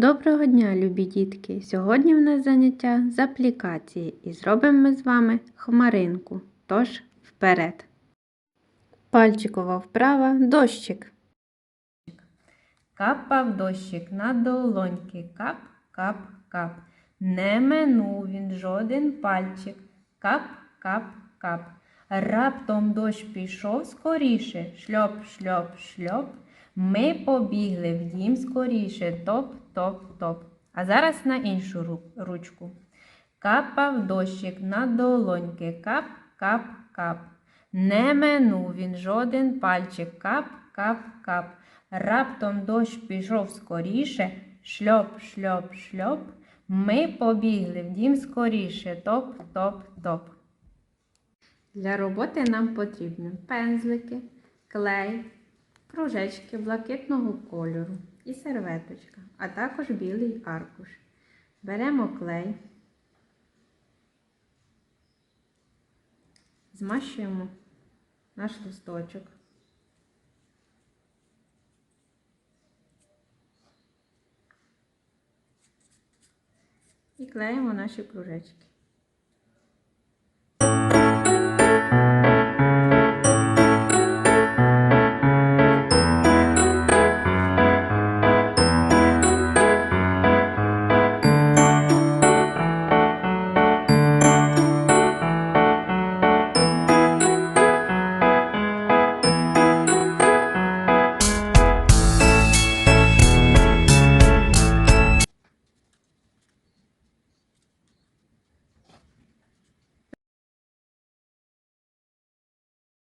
Доброго дня, любі дітки! Сьогодні в нас заняття з аплікації і зробимо ми з вами хмаринку. Тож вперед. Пальчикова вправа дощик. Капав дощик на долоньки. Кап, кап, кап. Не минув він жоден пальчик. Кап, кап, кап. Раптом дощ пішов скоріше. Шльоп, шльоп, шльоп. Ми побігли в дім скоріше. Топ, топ, топ. А зараз на іншу ручку. Капав дощик на долоньки. Кап, кап, кап. Не минув він жоден пальчик. Кап, кап, кап. Раптом дощ пішов скоріше. Шльоп, шльоп, шльоп. Ми побігли в дім скоріше. Топ, топ, топ. Для роботи нам потрібні пензлики, клей, кружечки блакитного кольору і серветочка, а також білий аркуш. Беремо клей, змащуємо наш листочок. І клеїмо наші кружечки.